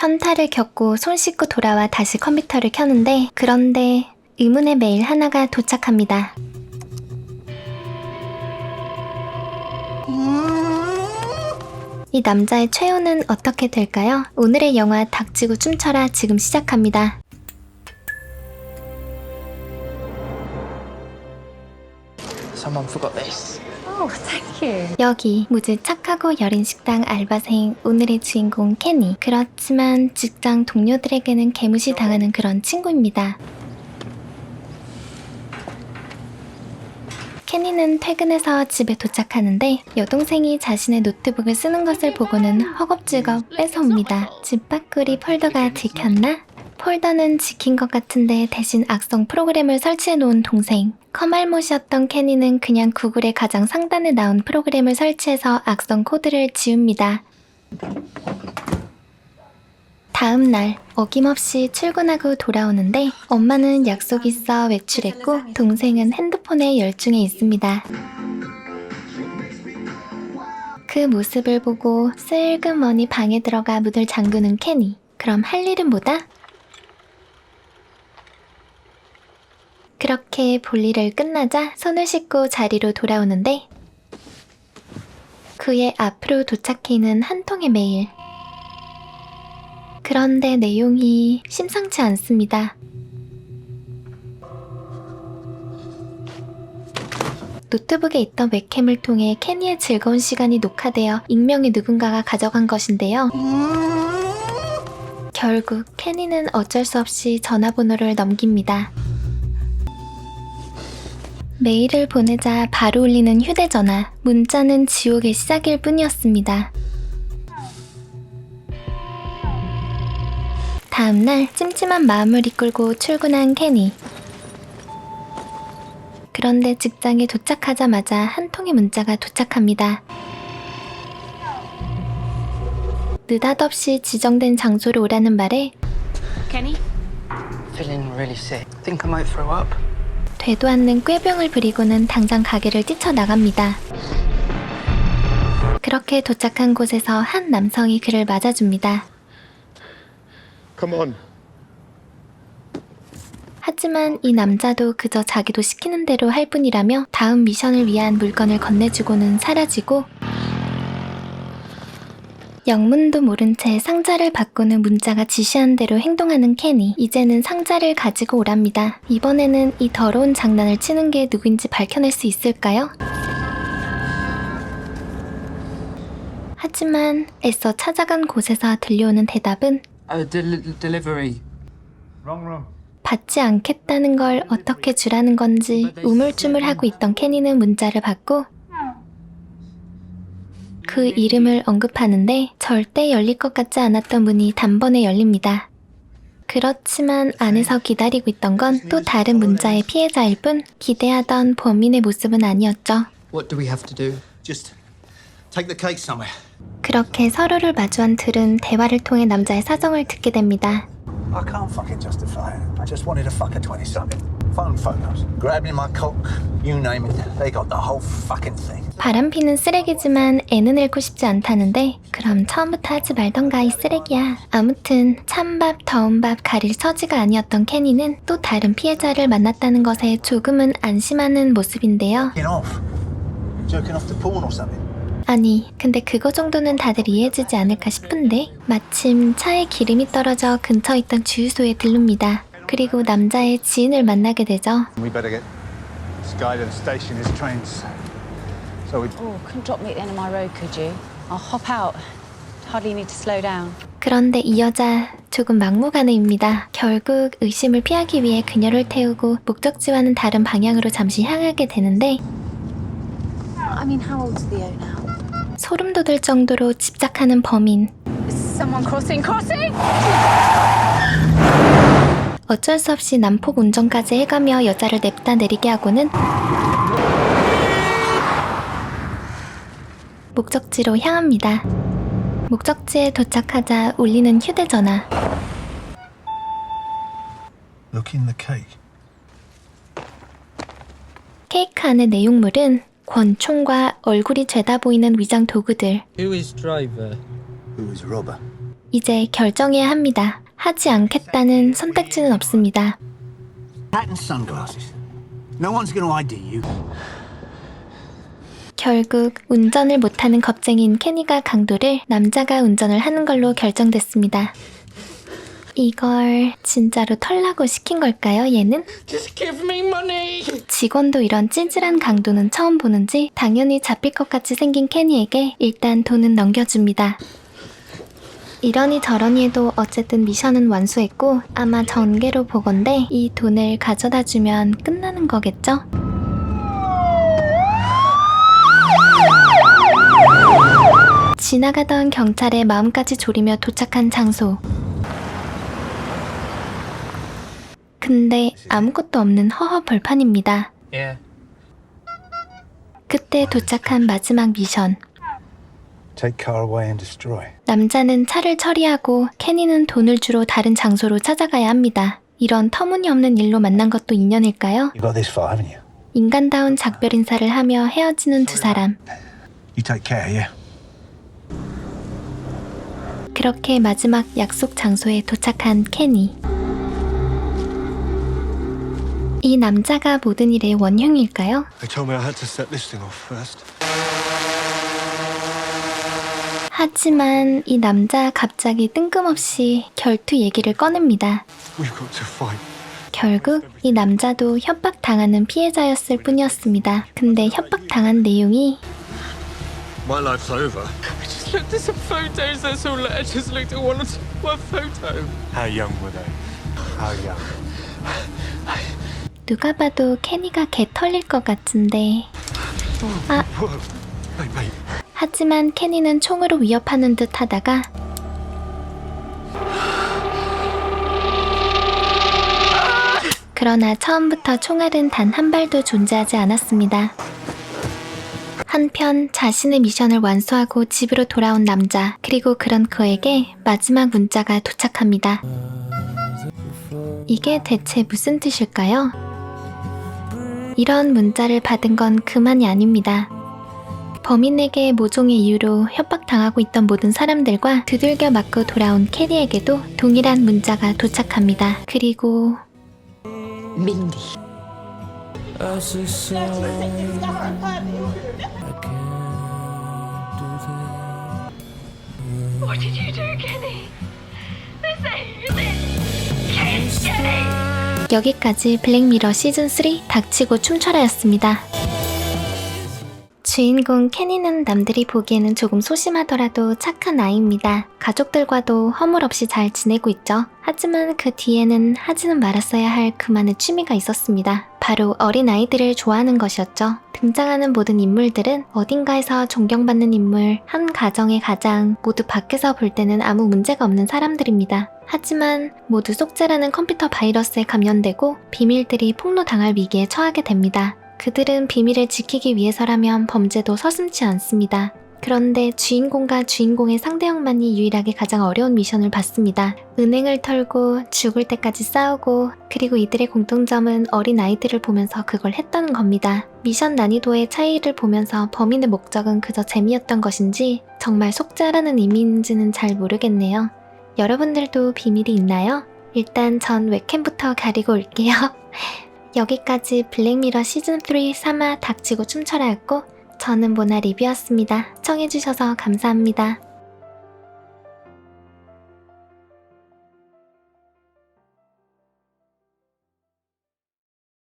현타를 겪고 손 씻고 돌아와 다시 컴퓨터를 켜는데 그런데 의문의 메일 하나가 도착합니다. 이 남자의 최후는 어떻게 될까요? 오늘의 영화 닥치고 춤춰라 지금 시작합니다. Oh, thank you. 여기 무지 착하고 여린 식당 알바생 오늘의 주인공 케니 그렇지만 직장 동료들에게는 개무시 당하는 그런 친구입니다 케니는 퇴근해서 집에 도착하는데 여동생이 자신의 노트북을 쓰는 것을 보고는 허겁지겁 뺏어옵니다 집 밖구리 폴더가 지켰나? 폴더는 지킨 것 같은데 대신 악성 프로그램을 설치해 놓은 동생. 커말못이었던 케니는 그냥 구글의 가장 상단에 나온 프로그램을 설치해서 악성 코드를 지웁니다. 다음 날 어김없이 출근하고 돌아오는데 엄마는 약속 있어 외출했고 동생은 핸드폰에 열중해 있습니다. 그 모습을 보고 슬그머니 방에 들어가 문을 잠그는 케니. 그럼 할 일은 뭐다? 그렇게 볼일을 끝나자 손을 씻고 자리로 돌아오는데 그의 앞으로 도착해 있는 한 통의 메일. 그런데 내용이 심상치 않습니다. 노트북에 있던 웹캠을 통해 케니의 즐거운 시간이 녹화되어 익명의 누군가가 가져간 것인데요. 결국 케니는 어쩔 수 없이 전화번호를 넘깁니다. 메일을 보내자 바로 울리는 휴대전화. 문자는 지옥의 시작일 뿐이었습니다. 다음날 찜찜한 마음을 이끌고 출근한 케니. 그런데 직장에 도착하자마자 한 통의 문자가 도착합니다. 느닷없이 지정된 장소로 오라는 말에 Kenny? Feeling really sick. Think I might throw up. 되도 않는 꾀병을 부리고는 당장 가게를 뛰쳐나갑니다. 그렇게 도착한 곳에서 한 남성이 그를 맞아줍니다. Come on. 하지만 이 남자도 그저 자기도 시키는 대로 할 뿐이라며 다음 미션을 위한 물건을 건네주고는 사라지고 영문도 모른 채 상자를 바꾸는 문자가 지시한 대로 행동하는 케니. 이제는 상자를 가지고 오랍니다. 이번에는 이 더러운 장난을 치는 게 누구인지 밝혀낼 수 있을까요? 하지만 애써 찾아간 곳에서 들려오는 대답은 delivery. 받지 않겠다는 걸 어떻게 주라는 건지 우물쭈물하고 있던 케니는 문자를 받고 그 이름을 언급하는데 절대 열릴 것 같지 않았던 문이 단번에 열립니다. 그렇지만 안에서 기다리고 있던 건 또 다른 문자의 피해자일 뿐 기대하던 범인의 모습은 아니었죠. What do we have to do? Just take the cake somewhere. 그렇게 서로를 마주한 둘은 대화를 통해 남자의 사정을 듣게 됩니다. I can't fucking justify it. I just wanted to fuck a 20 something. Phone photos. Grabbing my cock, you name it. They got the whole fucking thing. 바람피는 쓰레기지만 애는 잃고 싶지 않다는데 그럼 처음부터 하지 말던가 이 쓰레기야. 아무튼 찬밥 더운 밥 가릴 처지가 아니었던 케니는 또 다른 피해자를 만났다는 것에 조금은 안심하는 모습인데요. Jerking off. Jerking off to porn or something. 아니 근데 그거 정도는 다들 이해해주지 않을까 싶은데 마침 차에 기름이 떨어져 근처에 있던 주유소에 들릅니다. 그리고 남자의 지인을 만나게 되죠. We better get Skydon station his trains. So we Oh, couldn't drop me at the end of my road, could you? I'll hop out. Hardly need to slow down. 그런데 이 여자 조금 막무가내입니다. 결국 의심을 피하기 위해 그녀를 태우고 목적지와는 다른 방향으로 잠시 향하게 되는데 I mean, how old's Theo now? 소름 돋을 정도로 집착하는 범인. Is someone crossing? Crossing! 어쩔 수 없이 난폭 운전까지 해가며 여자를 냅다 내리게 하고는 목적지로 향합니다. 목적지에 도착하자 울리는 휴대전화. Look in the cake. 케이크 안의 내용물은 권총과 얼굴이 죄다 보이는 위장 도구들. Who is driver? Who is robber? 이제 결정해야 합니다. 하지 않겠다는 선택지는 없습니다. 결국 운전을 못하는 겁쟁이인 케니가 강도를 남자가 운전을 하는 걸로 결정됐습니다. 이걸 진짜로 털라고 시킨 걸까요, 얘는? Just give me money. 직원도 이런 찌질한 강도는 처음 보는지 당연히 잡힐 것 같이 생긴 케니에게 일단 돈은 넘겨줍니다. 이러니 저러니 해도 어쨌든 미션은 완수했고 아마 전개로 보건데 이 돈을 가져다 주면 끝나는 거겠죠? 지나가던 경찰의 마음까지 졸이며 도착한 장소. 근데 아무것도 없는 허허 벌판입니다. Yeah. 그때 도착한 마지막 미션. Take car away and destroy. 남자는 차를 처리하고 케니는 돈을 주러 다른 장소로 찾아가야 합니다. 이런 터무니없는 일로 만난 것도 인연일까요? You got this far, haven't you? 인간다운 작별 인사를 하며 헤어지는 두 사람. You take care, yeah? 그렇게 마지막 약속 장소에 도착한 케니. 이 남자가 모든 일의 원흉일까요? They told me I had to set this thing off first. 하지만 이 남자 갑자기 뜬금없이 결투 얘기를 꺼냅니다. 결국 이 남자도 협박당하는 피해자였을 뿐이었습니다. 근데 협박당한 내용이 My life's over. Just looked at some photos. That's all. I just looked at one one photo. How young were they? How young? 누가 봐도 케니가 개 털릴 것 같은데 Whoa. Hey, mate. 하지만 케니는 총으로 위협하는 듯 하다가 그러나 처음부터 총알은 단 한 발도 존재하지 않았습니다. 한편 자신의 미션을 완수하고 집으로 돌아온 남자 그리고 그런 그에게 마지막 문자가 도착합니다. 이게 대체 무슨 뜻일까요? 이런 문자를 받은 건 그만이 아닙니다. 범인에게 모종의 이유로 협박당하고 있던 모든 사람들과 두들겨 맞고 돌아온 캐리에게도 동일한 문자가 도착합니다. 그리고 여기까지 블랙미러 시즌3 닥치고 춤춰라였습니다. 주인공 케니는 남들이 보기에는 조금 소심하더라도 착한 아이입니다. 가족들과도 허물 없이 잘 지내고 있죠. 하지만 그 뒤에는 하지는 말았어야 할 그만의 취미가 있었습니다. 바로 어린 아이들을 좋아하는 것이었죠. 등장하는 모든 인물들은 어딘가에서 존경받는 인물, 한 가정의 가장, 모두 밖에서 볼 때는 아무 문제가 없는 사람들입니다. 하지만 모두 속죄라는 컴퓨터 바이러스에 감염되고 비밀들이 폭로당할 위기에 처하게 됩니다. 그들은 비밀을 지키기 위해서라면 범죄도 서슴지 않습니다. 그런데 주인공과 주인공의 상대형만이 유일하게 가장 어려운 미션을 받습니다. 은행을 털고 죽을 때까지 싸우고 그리고 이들의 공통점은 어린 아이들을 보면서 그걸 했다는 겁니다. 미션 난이도의 차이를 보면서 범인의 목적은 그저 재미였던 것인지 정말 속죄라는 의미인지는 잘 모르겠네요. 여러분들도 비밀이 있나요? 일단 전 웹캠부터 가리고 올게요. 여기까지 블랙미러 시즌3 3화 닥치고 춤춰라였고 저는 모나 리뷰였습니다. 청해주셔서 감사합니다.